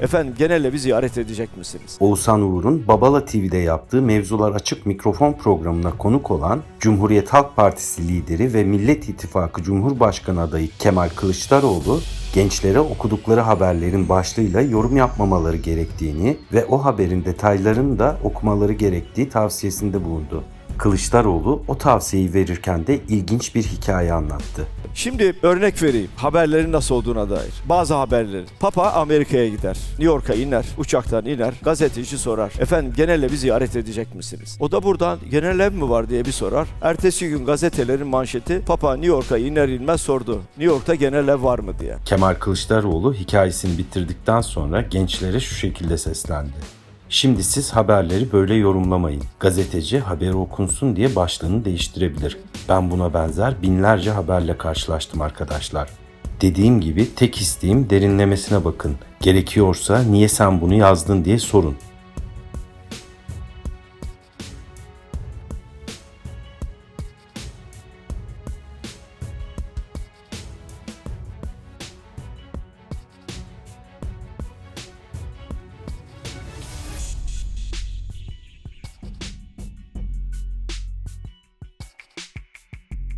Efendim genelle bir ziyaret edecek misiniz? Oğuzhan Uğur'un Babala TV'de yaptığı Mevzular Açık mikrofon programına konuk olan Cumhuriyet Halk Partisi lideri ve Millet İttifakı Cumhurbaşkanı adayı Kemal Kılıçdaroğlu, gençlere okudukları haberlerin başlığıyla yorum yapmamaları gerektiğini ve o haberin detaylarını da okumaları gerektiği tavsiyesinde bulundu. Kılıçdaroğlu o tavsiyeyi verirken de ilginç bir hikaye anlattı. Şimdi örnek vereyim haberlerin nasıl olduğuna dair. Bazı haberlerin. Papa Amerika'ya gider. New York'a iner. Uçaktan iner. Gazeteci sorar. Efendim genel evi ziyaret edecek misiniz? O da buradan genel ev mi var diye bir sorar. Ertesi gün gazetelerin manşeti Papa New York'a iner inmez sordu. New York'ta genel ev var mı diye. Kemal Kılıçdaroğlu hikayesini bitirdikten sonra gençlere şu şekilde seslendi. Şimdi siz haberleri böyle yorumlamayın. Gazeteci haberi okunsun diye başlığını değiştirebilir. Ben buna benzer binlerce haberle karşılaştım arkadaşlar. Dediğim gibi tek isteğim derinlemesine bakın. Gerekiyorsa niye sen bunu yazdın diye sorun.